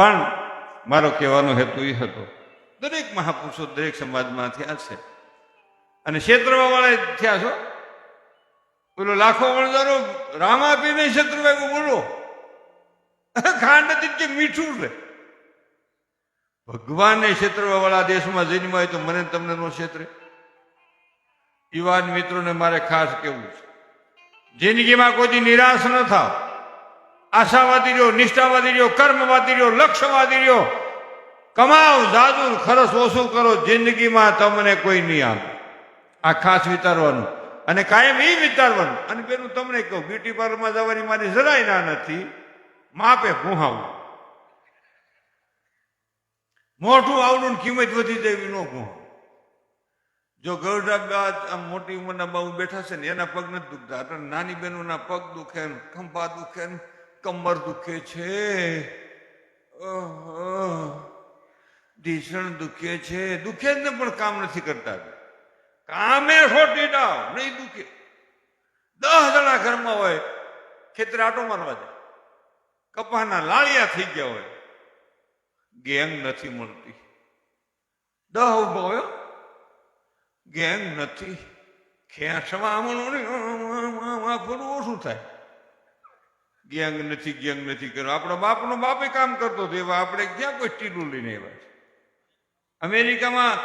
પણ મારો કહેવાનો હેતુ એ હતો. દરેક મહાપુરુષો દરેક સમાજમાં થયા છે. અને ક્ષેત્રમાં વાળા થયા છો? પેલો લાખો વણજારો રામ આપીને શત્રુભાઈ બોલો ખાંડ હતી કે મીઠું છે? ભગવાનને ક્ષેત્ર વાળા દેશમાં જન્મ હોય તો મને તમને નો ક્ષેત્રે. યુવાન મિત્રોને મારે ખાસ કેવું છે. જિંદગીમાં કોઈ નિરાશ ન થાવ. આશાવાદી રહ્યો, નિષ્ઠાવાદી રહ્યો, કર્મવાદી રહ્યો, લક્ષ્યવાદી રહ્યો. કમાવ જાદુ ખરસ ઓછું કરો, જિંદગીમાં તમને કોઈ નહીં આવે આ ખાસ વિચારવાનું. અને કાયમ એ વિચારવાનું. અને પેલું તમને કહું, બ્યુટી પાર્લરમાં જવાની મારી જરાય ના નથી. માપે ભૂહાવું મોટું આવડું કિંમત વધી જાય એવી ન ભૂહાવું જો ગરડા આમ મોટી ઉંમરના બહુ બેઠા છે ને, એના પગ નથી દુખતા. નાની બહેનોના પગ દુખે ખંભા દુખે કમર દુખે છે. ઢીસણ દુખે છે દુખે જ ને પણ કામ નથી કરતા કામે ખોટી ડાવ નહીં દુખે દસ જણા ઘરમાં હોય ખેતરે આટો મારવા જાય કપાના લાળિયા થઈ ગયા હોય ગેંગ નથી મળતી દહ ઊભો હોય ગેંગ નથી ખેંચવા આમણું થોડું ઓછું થાય ગેંગ નથી ગેંગ નથી કર્યો. આપણો બાપનો બાપે કામ કરતો હતો, એવા આપણે ક્યાં કોઈ ટીલું લઈને આવ્યા છે? અમેરિકામાં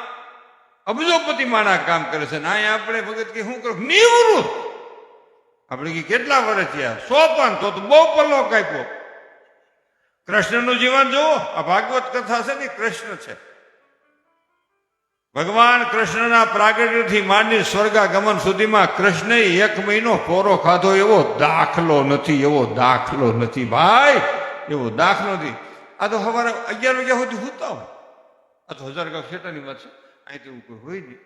અબજોપતિ માણા કામ કરે છે ને આપણે ભગત કે શું કરો? નિવૃત્ત. આપણે કે કેટલા વર્ષ થયા? સો પણ તો બહુ પલ્લો કાપ્યો કૃષ્ણનું જીવન જુઓ, આ ભાગવત કથા છે ને, કૃષ્ણ છે. ભગવાન કૃષ્ણના પ્રાગટ્યથી માંડી સ્વર્ગાગમન સુધીમાં કૃષ્ણએ એક મહિનો કોરો ખાધો એવો દાખલો નથી એવો દાખલો નથી ભાઈ એવો દાખલો નથી. આ તો સવારે અગિયાર વાગ્યા સુધી સૂતા હોય. આ તો હજાર કા ખેટાની વાત છે. અહીં એવું કોઈ હોય નહીં.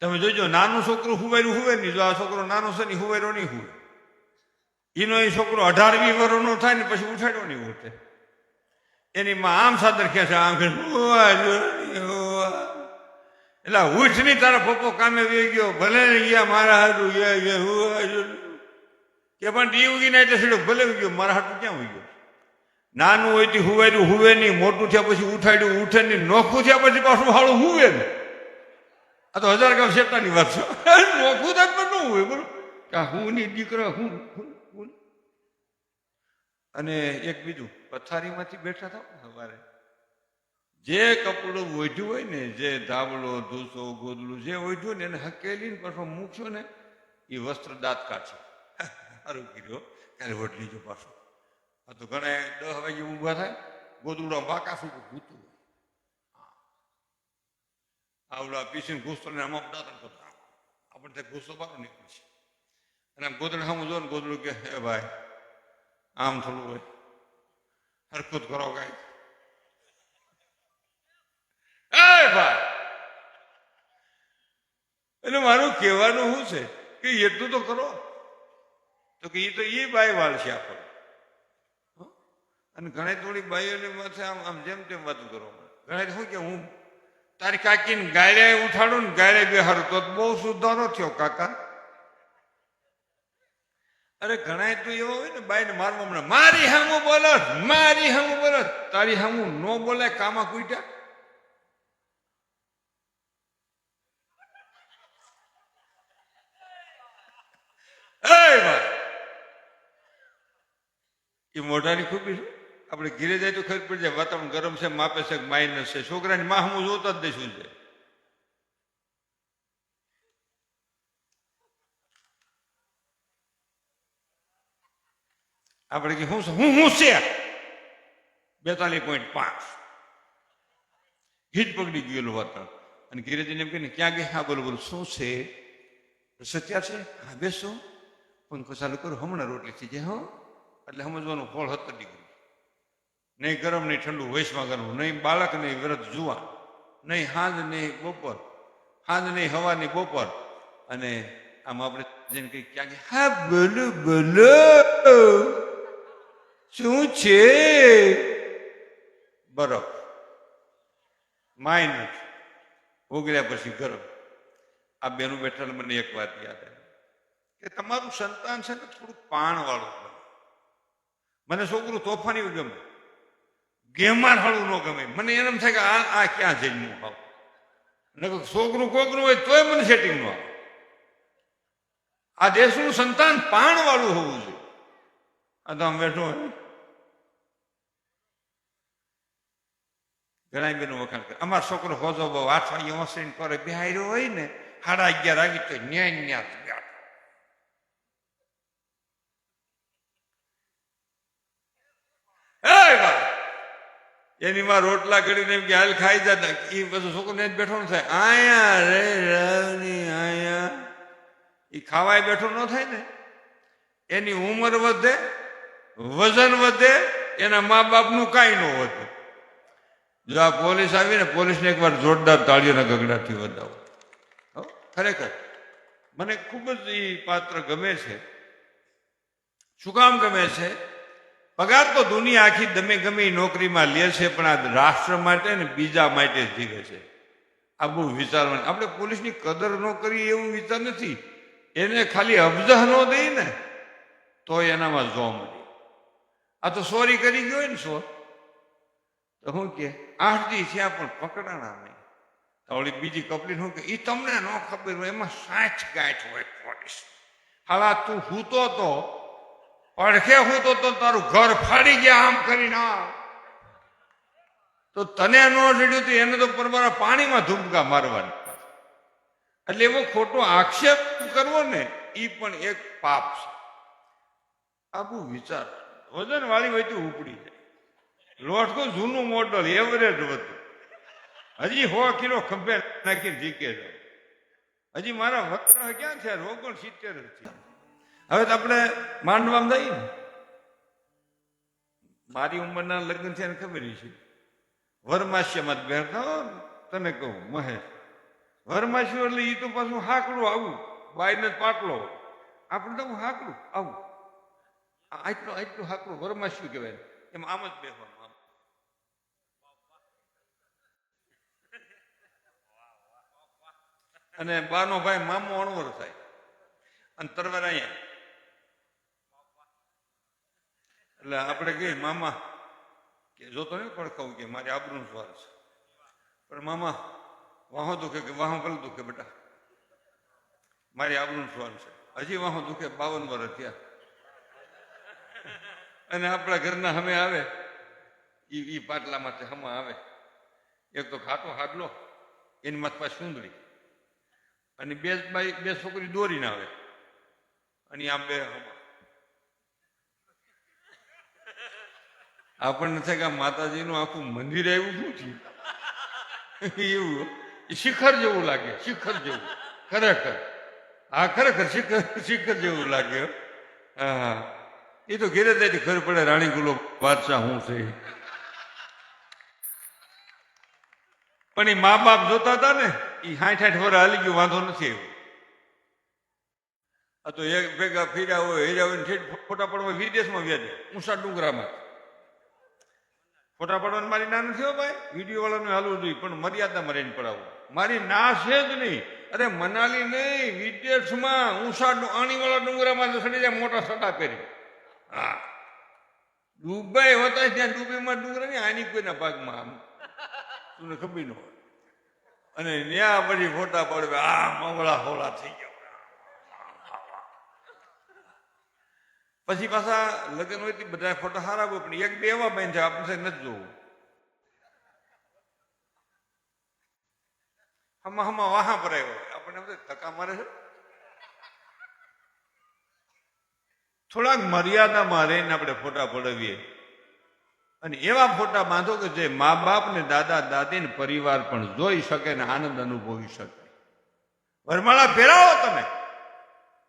તમે જોજો નાનું છોકરું હુવેરું હુવે નહીં. જો આ છોકરો નાનો છે ને હુવેરો નહીં હુવે. એનો એ છોકરો અઢાર વી વર્ષનો થાય ને પછી ઉઠાડ્યો નહીં ઉઠે એની માં આમ સાદર ખેંચે આમ ખેંચે હુવા જો નહીં, હુવા. એટલે ઉઠ નહીં તારા પપ્પો કામે વી ગયો. ભલે ગયા મારા હાટું યે જો કે પણ ટી ઉગી ના એટલે સીધો ભલે ગયો મારા હાટું ક્યાં ઉગી ગયો? નાનું હોય તે હુવાડ્યું હુવે નહીં મોટું થયા પછી ઉઠાડ્યું ઉઠે નહીં નોખું થયા પછી પાછું હાળું હુવે ને. આ તો હજાર ગામ શેતાની વાત છે. નોખું થાય પણ ન હોય બોલો કે હું નહીં દીકરા હું હું, હું. અને એક બીજું પથારીમાંથી બેઠા હતા સવારે. જે કપડું ઓઢ્યું હોય ને, જે ધાબળો ધૂસો, ગોદલું જે ઓઢ્યું ને, એને હકેલીને પાછો મૂકશો ને એ વસ્ત્ર દાંત કાઢશે સારું કર્યો ત્યારે વટ લીજો પાછો. આ તો ઘણા દસ વાગે ઊભા થાય, ગોદડું બાકા શું ભૂતું આવડા પીસીને ઘૂસતો ને આમાં દાંત કરતા આપણે ત્યાં ઘૂસો બારો નીકળે છે. અને આમ ગોદડું સામું જો ને, ગોદડું કે હે ભાઈ, આમ થોડું હોય. હરકત કરો કાંઈ એ ભાઈ એટલે મારું કહેવાનું શું છે? કે એટલું તો કરો. તો કે એ તો એ બાઈ વાળશે છે આપણો. હં? અને ઘણી થોડી બાઈઓને માથે આમ આમ જેમ તેમ વાતું કરો. ઘણા શું કે હું તારી કાકીને ગાયડે ઉઠાડું ને ગાયરે બેહારું તો બહુ સુધારો થયો, કાકા. અરે ઘણા તો એવો હોય ને બાઈને મારવા મારી હામું બોલો મારી હામું બોલો તારી હામું ન બોલે કામા કુઈટા એ ભાઈ મોઢાની ખૂબી આપણે ઘીરે જાય તો ખબર પડી જાય, વાતાવરણ ગરમ છે, માપે છે, માઇનસ છે. છોકરાની માં હું જોતા જ દઈશું છે. આપણે કે હું હું હું છે? બેતાલીસ પોઈન્ટ પાંચ. હીટ પકડી ગયેલું વાતાવરણ અને ઘીરે જઈને એમ કે ક્યાં ગયા? હા, બોલો બોલો. શું છે? સત્યા છે, હા, બેસો. પંખો ચાલુ કરો, હમણાં રોટલી થઈ જાય, હો. એટલે સમજવાનું, ફળ સત્તર ડિગ્રી નહીં. ગરમ, નહીં ઠંડુ વૈશમાં ગરમ નહીં બાળક, નહીં વ્રત જુવા નહીં હાંજ, નહીં બપોર. હાંજ, નહીં હવા, નહીં બપોર. અને આમ આપણે જેને કઈ ક્યાં ગયા હા, બોલો બોલો. શું છે? બરફ. માઇનસ ઓગળ્યા પછી ગરમ. આ બેનું બેઠા મને એક વાત યાદ આવી. કે તમારું સંતાન છે ને થોડું પાણ વાળું બને. મને છોકરું તોફાની ગમે. ગેમાર હળવું ન ગમે. મને એમ થાય કે આ આ ક્યાં જન્મું હું આવું. નકર છોકરું કોકરું હોય તોય મને સેટિંગ ન આવે. આ દેશનું સંતાન પાણ વાળું હોવું જોઈએ. આ તો આમ બેઠો હોય. ઘણા બેનું વખાણ કરે. અમારો છોકરો હોજો બહુ આઠ વાગે ઓસરીને કરે બિહાર્યો હોય ને, સાડા અગિયાર આવી તો ન્યાય ન્યા જ બેઠો એ ભાઈ એની માં રોટલા કરીને એમ કે, હાલ ખાઈ જતા એ બધું છોકરોને બેઠો ન થાય. આયા રે રવની આયા. એ ખાવાય બેઠો ન થાય ને. એની ઉંમર વધે, વજન વધે, એના મા બાપનું કાંઈ ન વધે. જો આ પોલીસ આવીને પોલીસને એકવાર જોરદાર તાળીઓના ગગડાથી વધાવો. ખરેખર. મને ખૂબ જ એ પાત્ર ગમે છે. શું કામ ગમે છે? પગાર તો દુનિયા આખી ગમે ગમે નોકરીમાં લે છે, પણ આ રાષ્ટ્ર માટે ને બીજા માટે જ જીવે છે. આ બહુ વિચારવાનું. આપણે પોલીસની કદર ન કરીએ એવું વિચાર નથી. એને ખાલી અબજહ ન દઈ ને તો એનામાં જો મળી. આ તો સોરી કરી ગયો ને સો. તો શું કે, આઠ દી થયા પણ પકડાણા નહીં. ઓલી બીજી કપલી શું કે એ તમને ન ખબર હોય, એમાં સાચ ગાંઠ હોય પોલીસ. હાલા, તું હું તો પડખે હું તો તારું ઘર ફાડી ગયા આમ કરીને આ. તો તને ન જડ્યું તો એને તો પરમારા પાણીમાં ધૂમકા મારવાની. એટલે એવો ખોટો આક્ષેપ કરવો ને એ પણ એક પાપ છે. આ વિચાર. વજન વાળી હોય તો ઉપડી જાય. લોટકો જૂનું મોડલ એવરેજ હતું હજી સો કિલો ખંભે નાખીને જીકે હજી મારા વક્ર ક્યાં છે? ઓગણ સિત્તેર છે. હવે તો આપણે માંડવામાં જઈએ ને. મારી ઉંમરના લગ્ન છે ને ખબર છે. વરમાસ્યમાં જ બેઠા તને કહું, મહેશ. વરમાસ્યું એટલે એ તો પાછું હાકડું આવું, બાઈને પાટલો. આપણે તો હાકડું, આવું. આટલું આટલું હાકડું વરમાસ્યું કહેવાય. એમ આમ જ બેસવાનું આમ. અને બાનો ભાઈ મામો અણવર થાય. અને તરવાર અહીંયા એટલે આપણે કહીએ મામા, કે જોતો નહીં પડખાવું કે મારી આબરૂનો સ્વાર છે. પણ મામા, વાહો દુખે કે વાહો ભલે દુખે બેટા. મારી આબરૂનો સ્વાર છે. હજી વાહો દુખે, બાવન વર્ષ થયા. અને આપણા ઘરના હમે આવે એ એ પાટલામાંથી હમા આવે. એક તો ખાટો હાડલો, એની માથ પાસે સુંદરી અને બે બે છોકરી દોરીને આવે. અને આમ બે હમા આપણને થાય કે માતાજીનું આખું મંદિર આવ્યું શું થયું? એવું શિખર જેવું લાગે, શિખર જેવું. ખરેખર. હા, ખરેખર શિખર શિખર જેવું લાગે હા. હા એ તો ઘેરે ત્યાંથી ખબર પડે રાણી ગુલો બાદશાહ હું છે. પણ એ મા બાપ જોતા હતા ને, એ સાઠ સાઠ વર્ષ હાલી ગયું, વાંધો નથી એવું આ તો એક ભેગા ફીર્યા હોય, હેર્યા હોય ને ઠેઠ ફોટા પડવા વિદેશમાં વ્યાજે ઊંચા ડુંગરામાં. ફોટા પાડવાની મારી ના નથી ભાઈ. વીડિયો વાળાને હાલવું જોઈએ, પણ મર્યાદામાં રહીને પડાવું મારી ના છે જ નહીં. અરે મનાલી નહીં, વિદેશમાં ઊંચા આણીવાળા ડુંગરામાં સડી જાય મોટા સટા પહેરી. હા. દુબઈ હોતા ત્યાં દુબઈમાં ડુંગરા નહીં, આની કોઈના ભાગમાં આમ. તું ખબર ન હોય. અને ત્યાં પછી ફોટા પાડવા આ મવળા હોળા થઈ ગયા પછી પાછા લગ્ન હોય તે બધા ફોટા સારા હોય પણ એક બે એવા બેન છે, આપણે નથી જોવું. હમા હમા વાહા ભરાય હોય આપણને એમ ધક્કા મારે છે. થોડાક મર્યાદામાં રહીને આપણે ફોટા પડાવીએ. અને એવા ફોટા બાંધો કે જે મા બાપ ને દાદા, દાદી ને પરિવાર પણ જોઈ શકે ને આનંદ અનુભવી શકે. વરમાળા ફેરાવો તમે.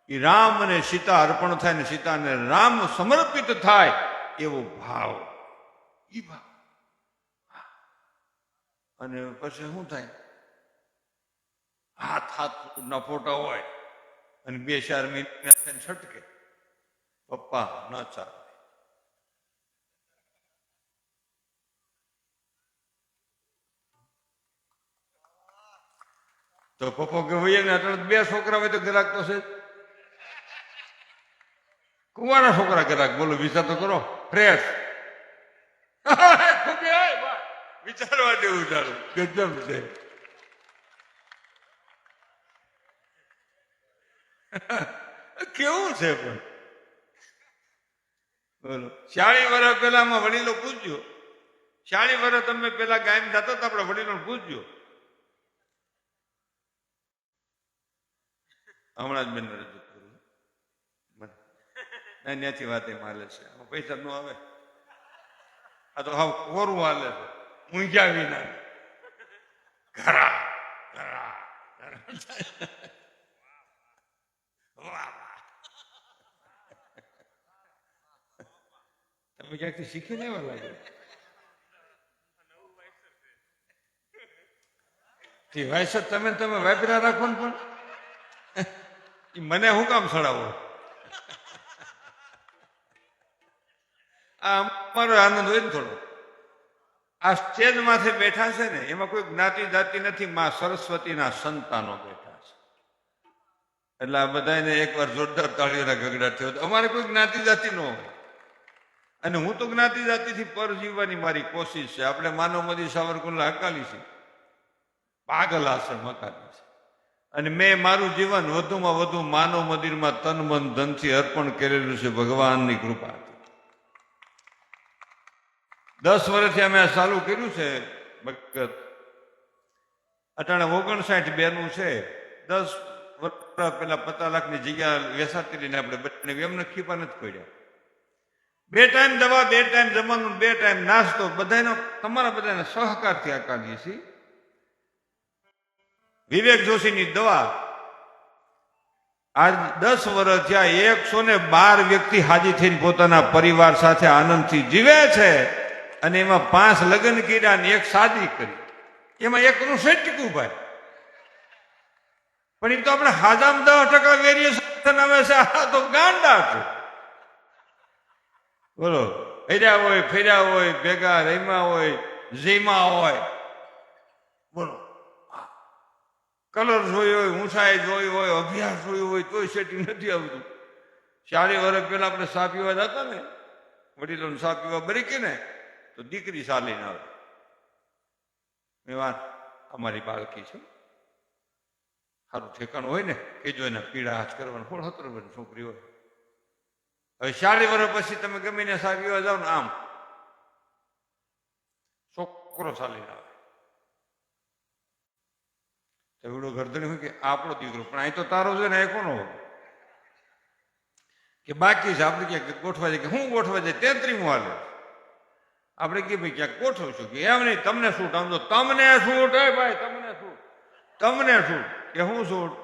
એ રામ અને સીતા અર્પણ થાય ને સીતાને રામ સમર્પિત થાય એવો ભાવ. ઈ ભાવ. અને પછી શું થાય? હાથ હાથ ના ફોટા હોય અને બે ચાર મહિના થઈને છટકે. પપ્પા ન ચાલે. તો પપ્પો કે ભાઈ ને, અટલ બે છોકરા હોય તો ગ્રાહક તો છે જ. છોકરા ગ્રાહક બોલો, વિચાર તો કરો, ફ્રેશ. વિચારવા જેવું તારું ગજબ છે. કેવું છે પણ? બોલો. ચાળી વર્ષ પહેલામાં વડીલો પૂછજો. ચાળી વર્ષ તમે પેલા ગાયમ જતો તો આપણા વડીલો પૂછજો. હમણાં જ બેન ત્યાંથી વાત માલે છે. પૈસા નો આવે. આ તો હાવ કોરું હાલે છે. મૂંઝ્યા વિના. ઘરા ઘરા. તમે ક્યાંકથી શીખી લેવા લાગ્યો તમે તમે વાપર્યા રાખો ને પણ. મને હું કામ સડાવો? આ અમારો આનંદ હોય ને થોડો. આ સ્ટેજ માથે બેઠા છે ને, એમાં કોઈ જ્ઞાતિ જાતિ નથી, માં સરસ્વતીના સંતાનો બેઠા છે. એટલે આ બધાને એકવાર જોરદાર તાળીઓના ગગડા થયો અમારે કોઈ જ્ઞાતિ જાતિ ન હોય. અને હું તો જ્ઞાતિ જાતિથી પર જીવવાની મારી કોશિશ છે. આપણે માનવ મોદી સાવરકુંડલા હકાલી છે. પાગલ આશ્રમ હકાલી છે. અને મેં મારું જીવન વધુમાં વધુ માનવ મંદિરમાં તન મન ધનથી અર્પણ કરેલું છે ભગવાનની કૃપાથી. દસ વર્ષથી અમે ચાલુ કર્યું છે ભગત અટાણે ઓગણસાઠ બેનું છે. દસ વર્ષ પેલા પચાસ લાખની જગ્યા વેસાતી લઈને આપણે બંને એમને ખીપા નથી પડ્યા. બે ટાઈમ દવા, બે ટાઈમ જમવાનું, બે ટાઈમ નાસ્તો, બધાનો તમારા બધાને સહકારથી આકારીએ છીએ. વિવેક જોશીની દવા. આજ દસ વર્ષ થયા, એકસો ને બાર વ્યક્તિ હાજી થઈને પોતાના પરિવાર સાથે આનંદથી જીવે છે. અને એમાં પાંચ લગ્ન કર્યા ને એક શાદી કરી. એમાં એકનું સેટકું ભાઈ. પણ એ તો આપણે હાજામ દસ ટકા વેરિએશન આવે છે, આ તો ગાંડા છે. બોલો, ફર્યા હોય, ફેર્યા હોય, ભેગા રમ્યા હોય જીમા હોય. બોલો કલર જોયો હોય, ઊંચાઈ જોઈ હોય, અભ્યાસ જોયો હોય, તોય સેટિંગ નથી આવતું. ચારે વર્ષ પહેલા આપણે સા પીવા જતા ને, વડીલોને સા પીવા બરીકે ને તો દીકરી સાલીને આવે મેં વાત અમારી બાળકી છે. સારું ઠેકાણું હોય ને કેજો એને પીડા હાથ કરવાનું. કોણ હતર છોકરી હોય? હવે ચાલી વર્ષ પછી તમે ગમે ને સા પીવા જાઓ ને આમ. છોકરો ચાલીને આવે એવડો ગરદણી હોય કે આપણો દીકરો, પણ અહીં તો તારો છે ને એ કોનો હોય? કે બાકી છે, આપણે ક્યાંક ગોઠવા જાય કે હું ગોઠવા જાય, તેત્રીમું હાલે. આપણે કે ભાઈ ક્યાંક ગોઠવશું કે એમ નહીં, તમને આમ તો તમને શૂટ હે ભાઈ, તમને શૂટ તમને શું? કે હું શૂટ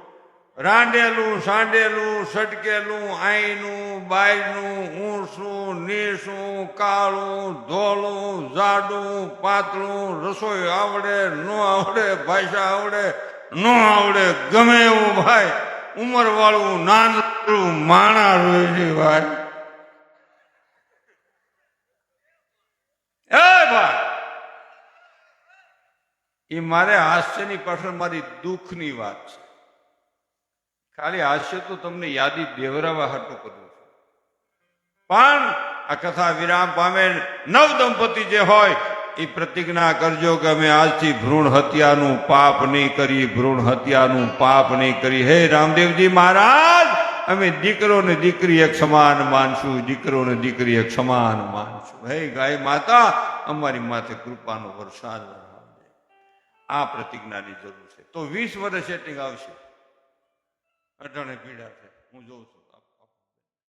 રાંડેલું સાંડેલું સટકેલું, આઈનું બાયનું ઊંસું નીસું કાળું, ધોળું, જાડું, પાતળું, રસોઈ આવડે, ન આવડે, ભાષા આવડે, ન આવડે, ગમે એવું, ભાઈ. ઉંમરવાળું, નાનકડું માણા રહી છે, ભાઈ એ ભાઈ એ મારે હાસ્યની પાછળ મારી દુઃખની વાત છે. ખાલી હાસ્ય તો તમને યાદી દેવરાવા હાટું કરવું છે. પણ આ કથા વિરામ પામે નવ દંપતી જે હોય, એ પ્રતિજ્ઞા કરજો કે અમે આજથી ભ્રૂણ હત્યાનું પાપ નહીં કરી, ભ્રૂણ હત્યાનું પાપ નહીં કરી. હે રામદેવજી મહારાજ, અમે દીકરો ને દીકરી એક સમાન માનશું, દીકરો ને દીકરી એક સમાન માનશું. હે ગાય માતા, અમારી માથે કૃપાનો વરસાદ. આ પ્રતિજ્ઞાની જરૂર છે. તો વીસ વર્ષ સેટિંગ આવશે. અટાણે પીડા છે. હું જોઉં છું.